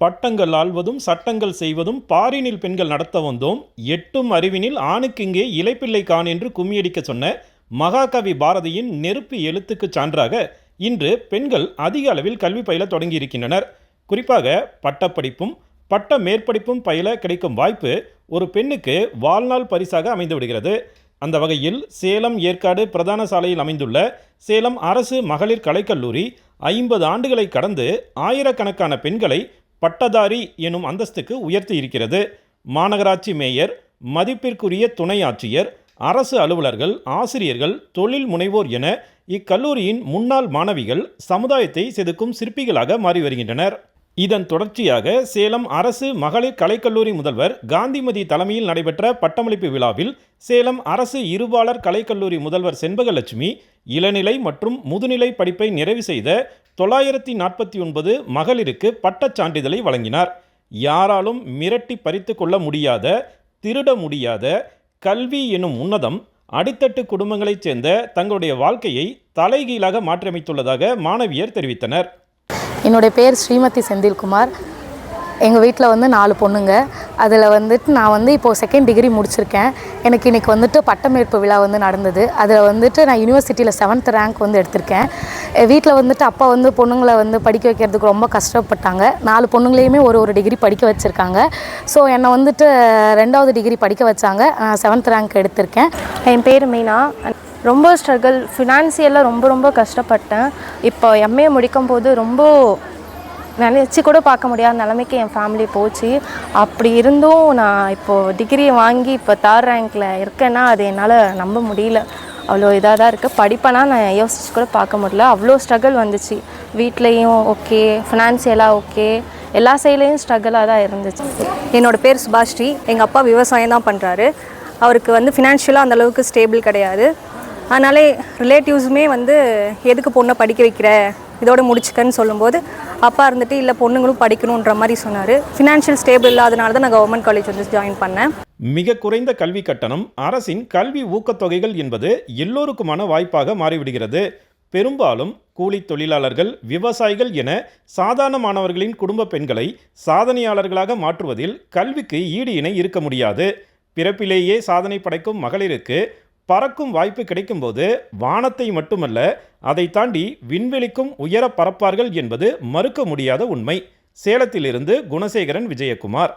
பட்டங்கள் ஆள்வதும் சட்டங்கள் செய்வதும் பாரினில் பெண்கள் நடத்த வந்தோம் எட்டும் அறிவினில் ஆணுக்கிங்கே இலைப்பிள்ளை கான் என்று கும்மியடிக்க சொன்ன மகாகவி பாரதியின் நெருப்பு எழுத்துக்கு சான்றாக இன்று பெண்கள் அதிக அளவில் கல்வி பயில தொடங்கியிருக்கின்றனர். குறிப்பாக பட்டப்படிப்பும் பட்ட மேற்படிப்பும் பயில கிடைக்கும் வாய்ப்பு ஒரு பெண்ணுக்கு வாழ்நாள் பரிசாக அமைந்து விடுகிறது. அந்த வகையில் சேலம் ஏற்காடு பிரதான சாலையில் அமைந்துள்ள சேலம் அரசு மகளிர் கலைக்கல்லூரி ஐம்பது ஆண்டுகளை கடந்து ஆயிரக்கணக்கான பெண்களை பட்டதாரி எனும் அந்தஸ்துக்கு உயர்த்தி இருக்கிறது. மாநகராட்சி மேயர் மதிப்பிற்குரிய துணை ஆட்சியர் அரசு அலுவலர்கள் ஆசிரியர்கள் தொழில் முனைவோர் என இக்கல்லூரியின் முன்னாள் மாணவிகள் சமுதாயத்தை செதுக்கும் சிற்பிகளாக மாறி வருகின்றனர். இதன் தொடர்ச்சியாக சேலம் அரசு மகளிர் கலைக்கல்லூரி முதல்வர் காந்திமதி தலைமையில் நடைபெற்ற பட்டமளிப்பு விழாவில் சேலம் அரசு இருபாலர் கலைக்கல்லூரி முதல்வர் செண்பகலட்சுமி இளநிலை மற்றும் முதுநிலை படிப்பை நிறைவு செய்த தொள்ளாயிரத்தி நாற்பத்தி ஒன்பது மகளிருக்கு பட்டச் சான்றிதழை வழங்கினார். யாராலும் மிரட்டி பறித்து கொள்ள முடியாத திருட முடியாத கல்வி எனும் உன்னதம் அடித்தட்டு குடும்பங்களைச் சேர்ந்த தங்களுடைய வாழ்க்கையை தலைகீழாக மாற்றியமைத்துள்ளதாக மாணவியர் தெரிவித்தனர். என்னுடைய பேர் ஸ்ரீமதி செந்தில்குமார். எங்கள் வீட்டில் வந்து நாலு பொண்ணுங்க. அதில் வந்துட்டு நான் வந்து இப்போது செகண்ட் டிகிரி முடிச்சிருக்கேன். எனக்கு இன்றைக்கி வந்துட்டு பட்டமேற்பு விழா வந்து நடந்தது. அதில் வந்துட்டு நான் யூனிவர்சிட்டியில் செவன்த் ரேங்க் வந்து எடுத்திருக்கேன். வீட்டில் வந்துட்டு அப்பா வந்து பொண்ணுங்களை வந்து படிக்க வைக்கிறதுக்கு ரொம்ப கஷ்டப்பட்டாங்க. நாலு பொண்ணுங்களையுமே ஒரு ஒரு டிகிரி படிக்க வச்சுருக்காங்க. ஸோ என்னை வந்துட்டு ரெண்டாவது டிகிரி படிக்க வச்சாங்க. நான் செவன்த் ரேங்க் எடுத்திருக்கேன். என் பேர் மீனா. ரொம்ப ஸ்ட்ரகிள் ஃபினான்சியலாக ரொம்ப ரொம்ப கஷ்டப்பட்டேன். இப்போ எம்ஏ முடிக்கும் போது ரொம்ப நினச்சி கூட பார்க்க முடியாத நிலைமைக்கு என் ஃபேமிலி போச்சு. அப்படி இருந்தும் நான் இப்போது டிகிரி வாங்கி இப்போ தேர்ட் ரேங்க்கில் இருக்கேன்னா அது என்னால் நம்ப முடியல. அவ்வளோ இதாக தான் இருக்குது படிப்பேனா நான் யோசிச்சு கூட பார்க்க முடியல. அவ்வளோ ஸ்ட்ரகிள் வந்துச்சு. வீட்லேயும் ஓகே ஃபினான்சியலாக ஓகே எல்லா சைட்லேயும் ஸ்ட்ரகிளாக தான் இருந்துச்சு. என்னோட பேர் சுபாஸ்ரீ எங்கள் அப்பா விவசாயம் தான் பண்ணுறாரு அவருக்கு வந்து ஃபினான்ஷியலாக அந்தளவுக்கு ஸ்டேபிள் கிடையாது. அதனாலே ரிலேட்டிவ்ஸுமே வந்து எதுக்கு பொண்ணை படிக்க வைக்கிற? இதோட முடிச்சுக்கன்னு சொல்லும்போது அப்பா இருந்துட்டு இல்லை பொண்ணுங்களும் படிக்கணுன்ற மாதிரி சொன்னார். ஃபினான்ஷியல் ஸ்டேபிள் இல்லாதனால தான் நான் கவர்மெண்ட் காலேஜ் வந்து ஜாயின் பண்ணேன். மிக குறைந்த கல்வி கட்டணம் அரசின் கல்வி ஊக்கத்தொகைகள் என்பது எல்லோருக்குமான வாய்ப்பாக மாறிவிடுகிறது. பெரும்பாலும் கூலி தொழிலாளர்கள் விவசாயிகள் என சாதாரணமானவர்களின் குடும்ப பெண்களை சாதனையாளர்களாக மாற்றுவதில் கல்விக்கு ஈடு இணை இருக்க முடியாது. பிறப்பிலேயே சாதனை படைக்கும் மகளிருக்கு பறக்கும் வாய்ப்பு கிடைக்கும்போது வானத்தை மட்டுமல்ல அதை தாண்டி விண்வெளிக்கும் உயர பறப்பார்கள் என்பது மறுக்க முடியாத உண்மை. சேலத்திலிருந்து குணசேகரன் விஜயகுமார்.